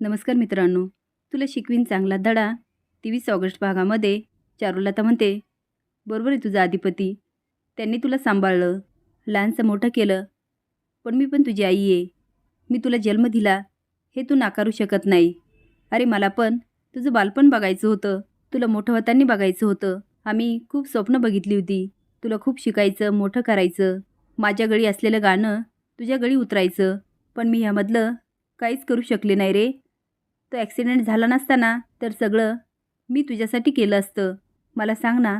नमस्कार मित्रांनो तुला शिकवीन चांगला धडा तेवीस ऑगस्ट भागामध्ये चारुलता म्हणते बरोबर आहे तुझा अधिपती. त्यांनी तुला सांभाळलं लहानसं मोठं केलं पण मी पण तुझी आई आहे. मी तुला जन्म दिला हे तू नाकारू शकत नाही. अरे मला पण तुझं बालपण बघायचं होतं तुला मोठं होताना बघायचं होतं. आम्ही खूप स्वप्न बघितली होती. तुला खूप शिकायचं मोठं करायचं. माझ्या गळी असलेलं गाणं तुझ्या गळी उतरायचं. पण मी ह्यामधलं काहीच करू शकले नाही रे. तो ॲक्सिडेंट झाला नसताना तर सगळं मी तुझ्यासाठी केलं असतं. मला सांग ना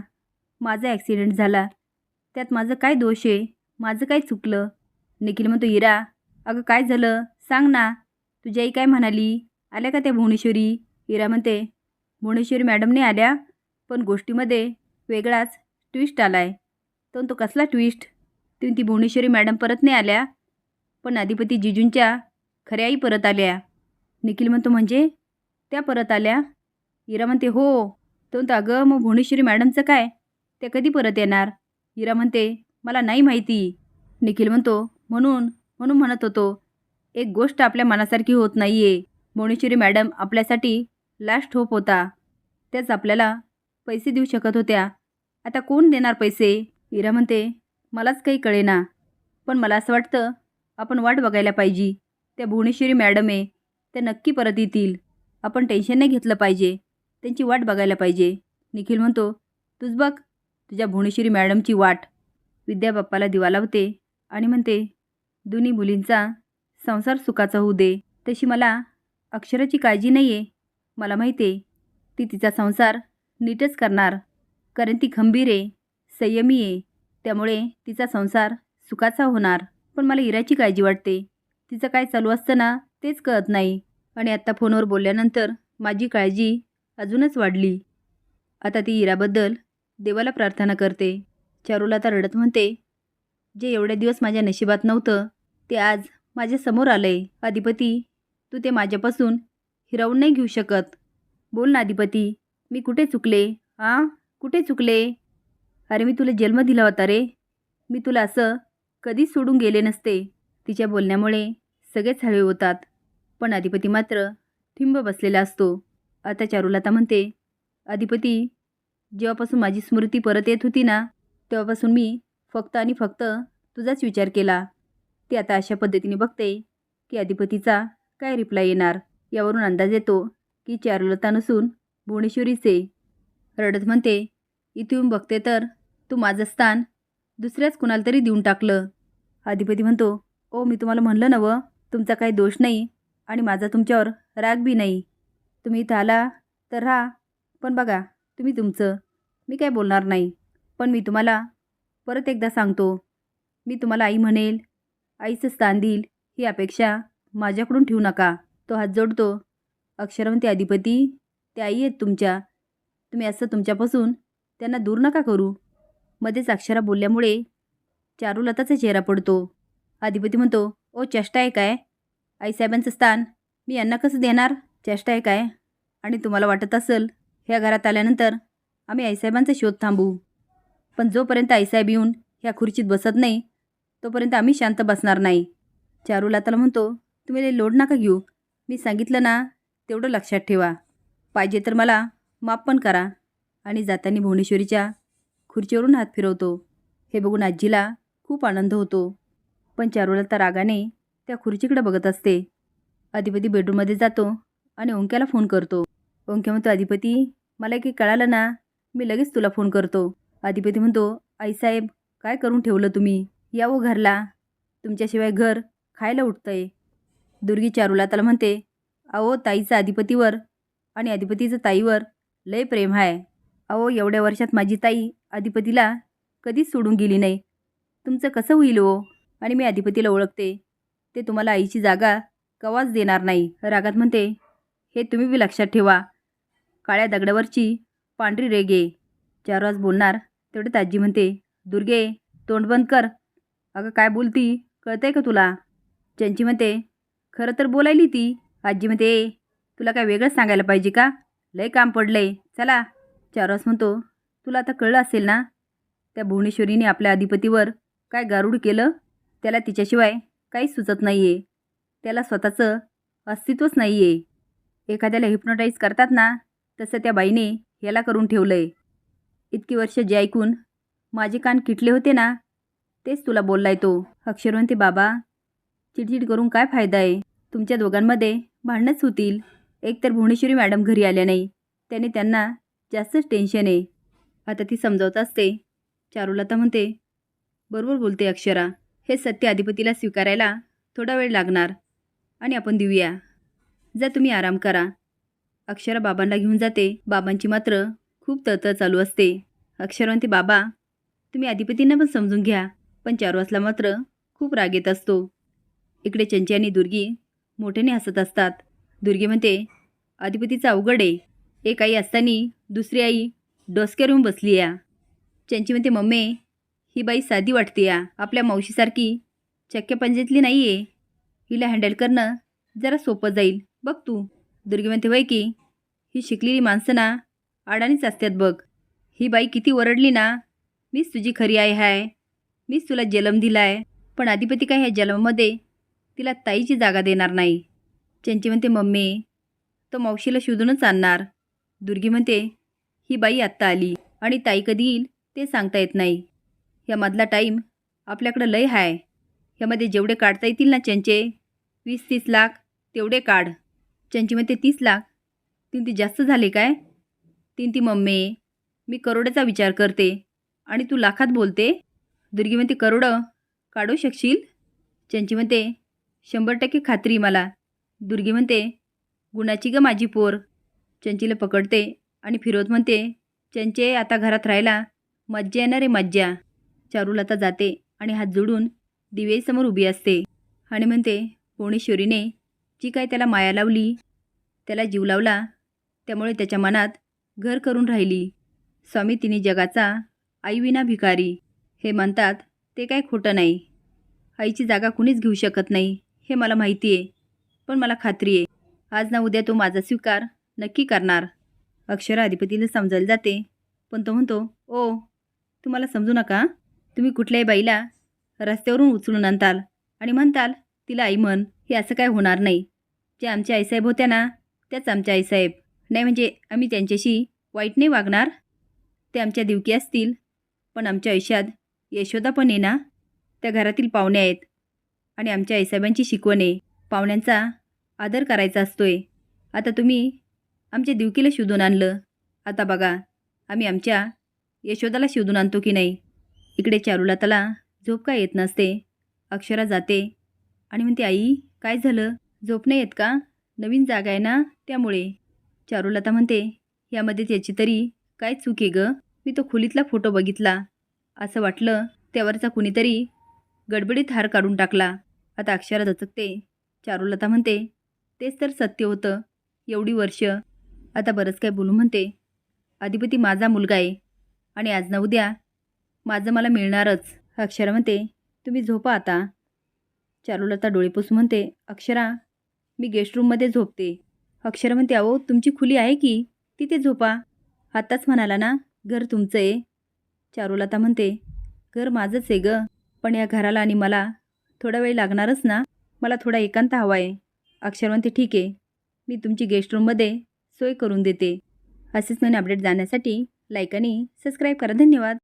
माझा ॲक्सिडेंट झाला. त्यात माझं काय दोष आहे? माझं काय चुकलं? निखिल म्हणतो इरा अगं काय झालं? सांग ना. तुझी आई काय म्हणाली? आल्या का त्या भुवनेश्वरी? इरा म्हणते भुवनेश्वरी मॅडमने आल्या पण गोष्टीमध्ये वेगळाच ट्विस्ट आला आहे तो तो कसला ट्विस्ट? ती ती भुवनेश्वरी मॅडम परत नाही आल्या पण अधिपती जिजूंच्या खऱ्याही परत आल्या. निखिल म्हणतो म्हणजे? त्या परत आल्या. इरा म्हणते हो. तो म्हणतो अगं मग भुवनेश्वरी मॅडमचं काय? त्या कधी परत येणार? इरा म्हणते मला नाही माहिती. निखिल म्हणतो म्हणून म्हणून म्हणत होतो. एक गोष्ट आपल्या मनासारखी होत नाही आहे भुवनेश्वरी मॅडम आपल्यासाठी लास्ट होप होता. त्याच आपल्याला पैसे देऊ शकत होत्या. आता कोण देणार पैसे? इरा म्हणते मलाच काही कळेना. पण मला असं वाटतं आपण वाट बघायला पाहिजे. त्या भुवनेश्वरी मॅडम आहे. त्या नक्की परत येतील. आपण टेन्शन नाही घेतलं पाहिजे. त्यांची वाट बघायला पाहिजे. निखिल म्हणतो तूच बघ तुझ्या भुवनेश्वरी मॅडमची वाट. विद्या बाप्पाला दिवा लावते आणि म्हणते दोन्ही मुलींचा संसार सुखाचा होऊ दे. तशी मला अक्षराची काळजी नाही आहे मला माहिती आहे ती तिचा संसार नीटच करणार. कारण ती खंबीर आहे संयमी आहे. त्यामुळे तिचा संसार सुखाचा होणार. पण मला इराची काळजी वाटते. तिचं काय चालू असतं ना तेच कळत नाही. आणि आत्ता फोनवर बोलल्यानंतर माझी काळजी अजूनच वाढली. आता ती इराबद्दल देवाला प्रार्थना करते. चारूला आता रडत म्हणते जे एवढे दिवस माझ्या नशिबात नव्हतं ते आज माझ्यासमोर आलं आहे अधिपती तू ते माझ्यापासून हिरावून नाही घेऊ शकत. बोल ना अधिपती मी कुठे चुकले? हां कुठे चुकले? अरे मी तुला जन्म दिला होता रे. मी तुला असं कधीच सोडून गेले नसते. तिच्या बोलण्यामुळे सगळेच हळवे होतात. पण अधिपती मात्र ठिंब बसलेला असतो. आता चारुलता म्हणते अधिपती जेव्हापासून माझी स्मृती परत येत होती ना तेव्हापासून मी फक्त आणि फक्त तुझाच विचार केला. ती आता अशा पद्धतीने बघते की अधिपतीचा काय रिप्लाय येणार? यावरून अंदाज येतो की चारुलता नसून भुवनेश्वरीचे. रडत म्हणते इथून बघते तर तू माझं स्थान दुसऱ्याच कुणाला तरी देऊन टाकलं. अधिपती म्हणतो ओ मी तुम्हाला म्हणलं नवं तुमचा काही दोष नाही आणि माझा तुमच्यावर राग बी नाही. तुम्ही इथं आला तर राहा. पण बघा तुम्ही तुमचं. मी काय बोलणार नाही. पण मी तुम्हाला परत एकदा सांगतो. मी तुम्हाला आई म्हणेल आईचं स्थान देईल ही अपेक्षा माझ्याकडून ठेवू नका. तो हात जोडतो. अक्षरवंती अधिपती ते आई आहेत तुमच्या. तुम्ही असं तुमच्यापासून त्यांना दूर नका करू. मध्येच अक्षरा बोलल्यामुळे चारुलताचा चेहरा पडतो. अधिपती म्हणतो ओ चेष्टा आहे काय? आईसाहेबांचं स्थान मी यांना कसं देणार? चेष्टा आहे काय? आणि तुम्हाला वाटत असेल ह्या घरात आल्यानंतर आम्ही आईसाहेबांचा शोध थांबू पण जोपर्यंत आईसाहेब येऊन ह्या खुर्चीत बसत नाही तोपर्यंत आम्ही शांत बसणार नाही. चारुलताला म्हणतो तुम्ही लई लोड नका घेऊ. मी सांगितलं ना तेवढं लक्षात ठेवा. पाहिजे तर मला माफ पण करा. आणि जाताना भुवनेश्वरीच्या खुर्चीवरून हात फिरवतो. हे बघून आजीला खूप आनंद होतो. पण चारुलता रागाने त्या खुर्चीकडे बघत असते. अधिपती बेडरूममध्ये जातो आणि ओंक्याला फोन करतो. ओंक्या म्हणतो अधिपती मला काही कळालं ना? मी लगेच तुला फोन करतो. अधिपती म्हणतो आईसाहेब काय करून ठेवलं तुम्ही? या वो घरला. तुमच्याशिवाय घर खायला उठतंय. दुर्गी चारूला त्याला म्हणते अहो ताईचं अधिपतीवर आणि अधिपतीचं ताईवर लय प्रेम आहे अहो एवढ्या वर्षात माझी ताई अधिपतीला कधीच सोडून गेली नाही. तुमचं कसं होईल हो? आणि मी अधिपतीला ओळखते. ते तुम्हाला आईची जागा कवाच देणार नाही. रागात म्हणते हे तुम्ही बी लक्षात ठेवा. काळ्या दगडावरची पांढरी रेगे चार वाज बोलणार तेवढे आजी म्हणते दुर्गे तोंड बंद कर. अगं काय बोलती? कळतंय का तुला? चंची म्हणते खरं तर बोलायली ती. आजी म्हणते ए तुला काय वेगळंच सांगायला पाहिजे का? लय काम पडलंय. चला. चारवास म्हणतो तुला आता कळलं असेल ना त्या भुवनेश्वरीने आपल्या अधिपतीवर काय गारुड केलं? त्याला तिच्याशिवाय काहीच सुचत नाही आहे त्याला स्वतःचं अस्तित्वच नाही आहे एखाद्याला हिप्नोटाईज करतात ना तसं त्या बाईने याला करून ठेवलं आहे इतकी वर्ष जे ऐकून माझे कान किटले होते ना तेच तुला बोललाय तो. अक्षरवंती बाबा चिडचिड करून काय फायदा आहे? तुमच्या दोघांमध्ये भांडणंच होतील. एक तर भुवनेश्वरी मॅडम घरी आल्या नाही त्याने त्यांना जास्तच टेन्शन आहे. आता ती समजावत असते. चारुलता म्हणते बरोबर बोलते अक्षरा. हे सत्य अधिपतीला स्वीकारायला थोडा वेळ लागणार. आणि आपण देऊया. जा तुम्ही आराम करा. अक्षरा बाबांना घेऊन जाते. बाबांची मात्र खूप तळतळ चालू असते. अक्षरवंती बाबा तुम्ही अधिपतींना पण समजून घ्या. पण चारुवासला मात्र खूप राग येत असतो. इकडे चंची आणि दुर्गी मोठ्याने हसत असतात. दुर्गी म्हणते अधिपतीचा अवघड आहे. एक आई असताना दुसरी आई डोसक्यावर येऊन बसली या चंची म्हणते मम्मी ही बाई साधी वाटते या आपल्या मावशीसारखी. चक्क्या पंजेतली नाही आहे हिला हँडल करणं जरा सोपं जाईल. बघ तू दुर्गी म्हणते वय की? ही शिकलेली माणसं ना अडाणीच असतात बघ. ही बाई किती ओरडली ना मीच तुझी खरी आई हाय मीच तुला जन्म दिलाय. पण अधिपती काय ह्या जन्मामध्ये तिला ताईची जागा देणार नाही. चंची म्हणते मम्मी तो मावशीला शोधूनच आणणार. दुर्गी म्हणते ही बाई आत्ता आली आणि ताई कधी येईल ते सांगता येत नाही. यामधला टाईम आपल्याकडं लय हाय. यामध्ये जेवढे काढता येतील ना चंचे वीस तीस लाख तेवढे काढ. चंची म्हणते तीस लाख. तीन ती जास्त झाले काय? तीन ती मम्मी मी करोड्याचा विचार करते. आणि तू लाखात बोलते? दुर्गी म्हणते करोडं? काढू शकशील? चंची म्हणते शंभर टक्के खात्री मला. दुर्गी म्हणते गुणाची ग माझी पोर. चंचीला पकडते आणि फिरोज म्हणते चंचे आता घरात राहायला मज्जा येणार आहे मज्जा. चारुलता जाते आणि हात जोडून दिवेसमोर उभी असते. आणि म्हणते कोणेश्वरीने जी काय त्याला माया लावली त्याला जीव लावला त्यामुळे त्याच्या मनात घर करून राहिली. स्वामी तिने जगाचा आईविना भिकारी. हे म्हणतात ते काय खोटं नाही. आईची जागा कुणीच घेऊ शकत नाही. हे मला माहिती आहे पण मला खात्री आहे आज ना उद्या तो माझा स्वीकार नक्की करणार. अक्षरा अधिपतीला समजायला जाते पण तो म्हणतो ओ तुम्हाला समजू नका तुम्ही कुठल्याही बाईला रस्त्यावरून उचलून आणताल आणि म्हणताल तिला आई म्हण हे असं काय होणार नाही. जे आमच्या आईसाहेब होत्या ना त्याच आमच्या आईसाहेब. नाही म्हणजे आम्ही त्यांच्याशी वाईट नाही वागणार? ते आमच्या दिवकी असतील पण आमच्या आयुष्यात यशोदा पण आहे ना त्या घरातील पाहुणे आहेत. आणि आमच्या आईसाहेबांची शिकवण आहे. पाहुण्यांचा आदर करायचा असतोय. आता तुम्ही आमच्या दिवकीला शोधून आणलं. आता बघा आम्ही आमच्या यशोदाला शोधून आणतो की नाही? इकडे चारुलताला झोप काय येत नसते अक्षरा जाते. आणि म्हणते आई काय झालं? झोप नाही येत का? नवीन जागा आहे ना त्यामुळे. चारुलता म्हणते यामध्ये त्याची तरी काय चूक आहे गं? मी तो खोलीतला फोटो बघितला. असं वाटलं त्यावरचा कुणीतरी गडबडीत हार काढून टाकला. आता अक्षरा दचकते चारुलता म्हणते तेच तर सत्य होतं. एवढी वर्ष. आता बरंच काय बोलू म्हणते. अधिपती माझा मुलगा आहे. आणि आज ना उद्या माझं मला मिळणारच. अक्षरा म्हणते तुम्ही झोपा आता. चारुलता डोळे पुसून म्हणते अक्षरा मी गेस्ट रूममध्ये झोपते. अक्षरा म्हणते अहो तुमची खुली आहे की? तिथे झोपा. आत्ताच म्हणाला ना घर तुमचं आहे. चारुलता म्हणते घर माझंच आहे गं पण या घराला आणि मला थोडा वेळ लागणारच ना? मला थोडा एकांत हवा आहे. अक्षर म्हणते ठीक आहे. मी तुमची गेस्ट रूममध्ये सोय करून देते. असेच नवीन अपडेट जाण्यासाठी लाईक आणि सबस्क्राईब करा. धन्यवाद.